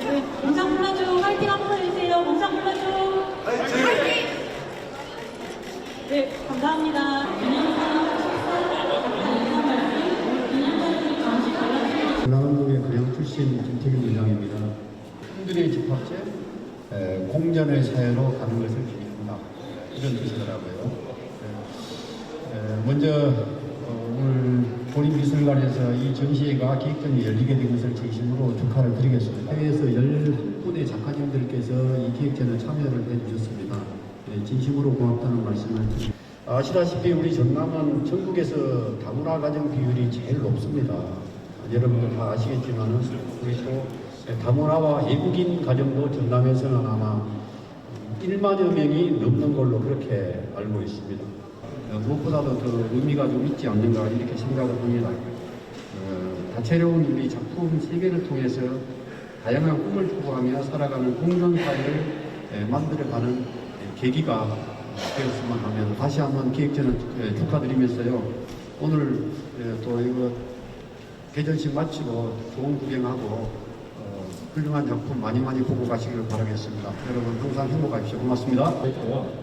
네, 몽상 불러줘 화이팅 한번 해주세요. 몽상 불러줘. 화이팅! 네, 감사합니다. 전라남도의 그령 출신 김태균 의장입니다. 흔들의 집합체 에, 공전의 사회로 가는 것을 기립니다. 이런 뜻이더라고요. 에, 에, 먼저 어, 오늘 보림미술관에서 이 전시회가 기획전이 열리게 된 것을 진심으로 축하를 드리겠습니다. 해외에서 11분의 작가님들께서 이 기획전에 참여를 해주셨습니다. 네, 진심으로 고맙다는 말씀을 드립니다. 아시다시피 우리 전남은 전국에서 다문화 가정 비율이 제일 높습니다. 여러분들 다 아시겠지만은 우리 또 다문화와 외국인 가정도 전남에서는 아마 1만여 명이 넘는 걸로 그렇게 알고 있습니다. 어, 무엇보다도 더 의미가 좀 있지 않는가 이렇게 생각을 합니다. 어, 다채로운 우리 작품 세계를 통해서 다양한 꿈을 추구하며 살아가는 공존사회를 에, 만들어가는 계기가 되었으면 하면 다시 한번 기획전을 에, 축하드리면서요. 오늘 에, 또 이거 개전식 마치고 좋은 구경하고 어, 훌륭한 작품 많이 많이 보고 가시길 바라겠습니다. 여러분 항상 행복하십시오. 고맙습니다.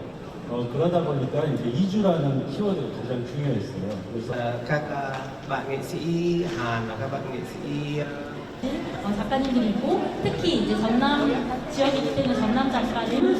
어, 그러다 보니까 이제 이주라는 키워드가 가장 중요했어요. 그래서 Ờ, các ờ, bạn nghệ sĩ Hàn và các bạn nghệ sĩ 어, 작가님들이 있고 특히 이제 전남 지역이기 때문에 전남 작가님